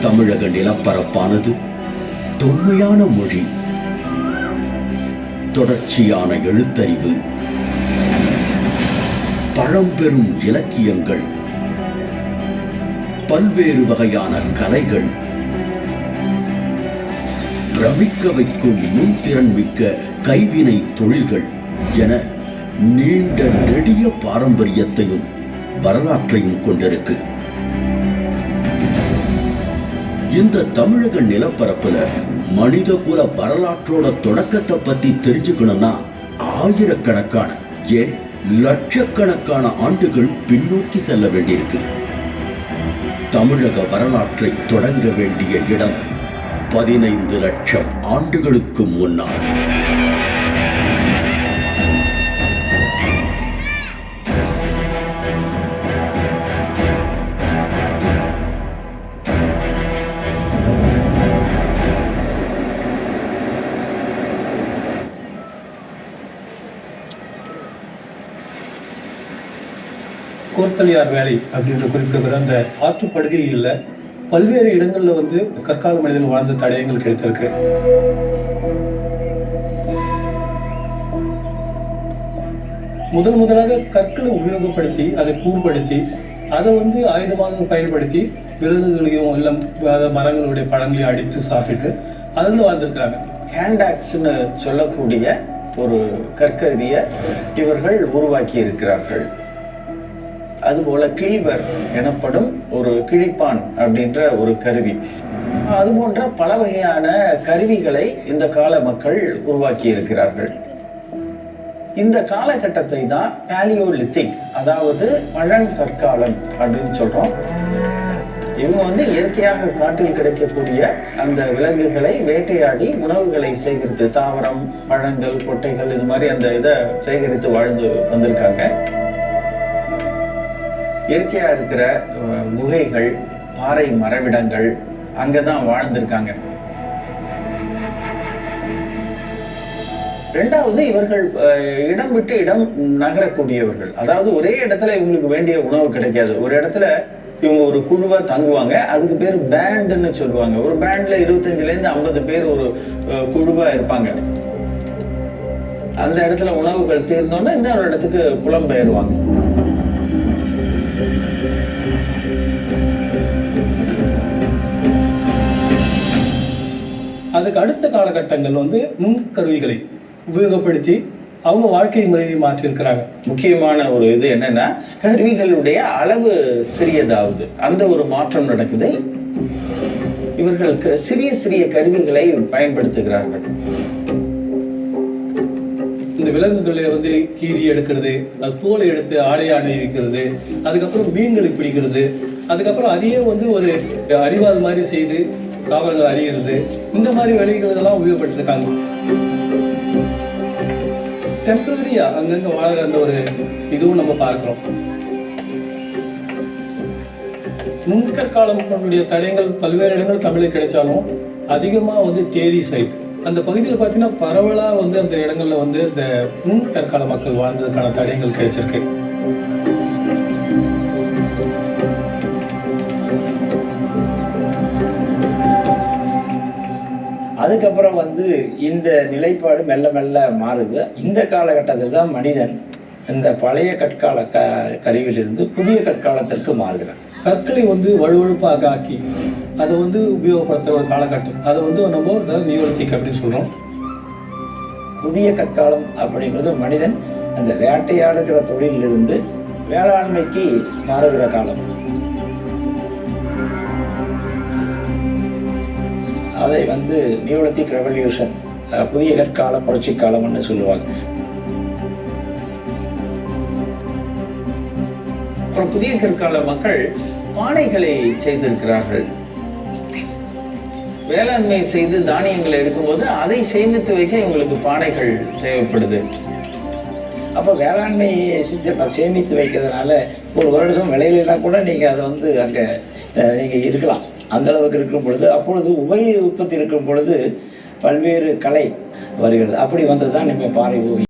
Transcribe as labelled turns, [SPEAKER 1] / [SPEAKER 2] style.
[SPEAKER 1] தமிழக நிலப்பரப்பானது தொன்மையான மொழி. தொடர்ச்சியான எழுத்தறிவு. பழம்பெரும் இலக்கியங்கள். பல்வேறு வகையான கலைகள். பிரமிக்க வைக்கும் நுண்திறன் மிக்க கைவினை தொழில்கள் என நீண்ட நெடிய பாரம்பரியத்தையும் வரலாற்றையும் கொண்டிருக்கு. இந்த தமிழக நிலப்பரப்புல மனித குல வரலாற்றோட தொடக்கத்தை பத்தி தெரிஞ்சுக்கணும்னா ஆயிரக்கணக்கான ஏன் லட்சக்கணக்கான ஆண்டுகள் பின்னோக்கி செல்ல வேண்டியிருக்கு. தமிழக வரலாற்றை தொடங்க வேண்டிய இடம் பதினைந்து லட்சம் ஆண்டுகளுக்கு முன்னால்.
[SPEAKER 2] கோர்த்தலியார் வேலை அப்படின்ற குறிப்பிடுகிற அந்த ஆற்றுப்படுகையில் பல்வேறு இடங்களில் வந்து கற்கால மனிதன் வாழ்ந்த தடயங்கள் கிடைத்திருக்கு. முதல் முதலாக கற்களை உபயோகப்படுத்தி அதை கூறுபடுத்தி அதை வந்து ஆயுதமாக பயன்படுத்தி விலங்குகளையும் எல்லாம் மரங்களுடைய பழங்களையும் அடித்து சாப்பிட்டு அதில் வாழ்ந்திருக்கிறாங்க.
[SPEAKER 3] ஹேண்டாக்ஸ்னு சொல்லக்கூடிய ஒரு கற்கருவியை இவர்கள் உருவாக்கி இருக்கிறார்கள் அதுபோல் கிளீவர் எனப்படும் ஒரு கிழிப்பான் அப்படின்ற ஒரு கருவி. அது போன்ற பல வகையான கருவிகளை இந்த கால மக்கள் உருவாக்கி இருக்கிறார்கள் இந்த காலகட்டத்தை தான் பேலியோலித்திக் அதாவது பழங்கற்காலம் அப்படின்னு சொல்றோம். இவங்க வந்து இயற்கையாக காட்டில் கிடைக்கக்கூடிய அந்த விலங்குகளை வேட்டையாடி உணவுகளை சேகரித்து தாவரம் பழங்கள் கொட்டைகள் இது மாதிரி அந்த இதை சேகரித்து வாழ்ந்து வந்திருக்காங்க. இயற்கையாக இருக்கிற குகைகள் பாறை மரவிடங்கள் அங்கே தான் வாழ்ந்திருக்காங்க. ரெண்டாவது இவர்கள் இடம் விட்டு இடம் நகரக்கூடியவர்கள். அதாவது ஒரே இடத்துல இவங்களுக்கு வேண்டிய உணவு கிடைக்காது. ஒரு இடத்துல இவங்க ஒரு குழுவாக தங்குவாங்க. அதுக்கு பேர் பேண்டுன்னு சொல்லுவாங்க. ஒரு பேண்டில் இருபத்தஞ்சிலேருந்து ஐம்பது பேர் ஒரு குழுவாக இருப்பாங்க. அந்த இடத்துல உணவுகள் தீர்ந்தோன்னே இன்னொரு இடத்துக்கு புலம்பெயருவாங்க.
[SPEAKER 2] அதுக்கு அடுத்த காலகட்டங்கள் வந்து நுண்கருவிகளை உபயோகப்படுத்தி அவங்க வாழ்க்கை முறையை மாற்றியிருக்கிறாங்க.
[SPEAKER 3] முக்கியமான ஒரு இது என்னன்னா கருவிகளுடைய அளவு சிறியதாகுது அந்த ஒரு மாற்றம் நடக்குது. இவர்கள் சிறிய சிறிய கருவிகளை பயன்படுத்துகிறார்கள்.
[SPEAKER 2] இந்த விலங்குகளை வந்து கீறி எடுக்கிறது அது தோலை எடுத்து ஆடை அணிவிக்கிறது அதுக்கப்புறம் மீன்களை பிடிக்கிறது அதுக்கப்புறம் அதையே வந்து ஒரு அறிவால் மாதிரி செய்து தாவரங்கள் அறிகிறது. இந்த மாதிரி வேலைகள் இதெல்லாம் உபயோகப்படுத்திருக்காங்க. டெம்பரரியா அங்கங்கே வாழ்கிற அந்த ஒரு இதுவும் நம்ம பார்க்கிறோம். நுண்கற்காலங்களுடைய தடயங்கள் பல்வேறு இடங்கள் தமிழில் கிடைச்சாலும் அதிகமாக வந்து தேரி சைட் அந்த பகுதியில் பார்த்தீங்கன்னா பரவலாக வந்து அந்த இடங்களில் வந்து இந்த நுண் தற்கால மக்கள் வாழ்ந்ததுக்கான தடயங்கள் கிடைச்சிருக்கு.
[SPEAKER 4] அதுக்கப்புறம் வந்து இந்த நிலைப்பாடு மெல்ல மெல்ல மாறுது. இந்த காலகட்டத்தில் தான் மனிதன் இந்த பழைய கற்கால க கருவியிலிருந்து புதிய கற்காலத்திற்கு மாறுகிறான்
[SPEAKER 2] கற்களை வந்து வழுவழுப்பாக ஆக்கி அதை வந்து உபயோகப்படுத்துகிற ஒரு காலகட்டம். அதை வந்து நம்ம அதாவது நியோலித்திக் அப்படின்னு சொல்கிறோம்
[SPEAKER 4] புதிய கற்காலம் அப்படிங்கிறது மனிதன் அந்த வேட்டையாடுகிற தொழிலிருந்து வேளாண்மைக்கு மாறுகிற காலம். அதை வந்து நியோலித்திக் ரெவல்யூஷன் புதிய கற்கால புரட்சி காலம்னு சொல்லுவாங்க.
[SPEAKER 3] அப்புறம் புதிய கற்கால மக்கள் பானைகளை செய்திருக்கிறார்கள். வேளாண்மை செய்து தானியங்களை எடுக்கும்போது அதை சேமித்து வைக்க இவங்களுக்கு பானைகள் தேவைப்படுது.
[SPEAKER 4] அப்போ வேளாண்மை செஞ்ச சேமித்து வைக்கிறதுனால ஒரு வருடம் விளையிலனா கூட நீங்கள் அதை வந்து அங்கே நீங்கள் இருக்கலாம் அந்த அளவுக்கு இருக்கும் பொழுது அப்பொழுது உபரி உற்பத்தி இருக்கும் பொழுது பல்வேறு கலை வருகிறது. அப்படி வந்தது தான் நம்ம பாறை ஓவியம்.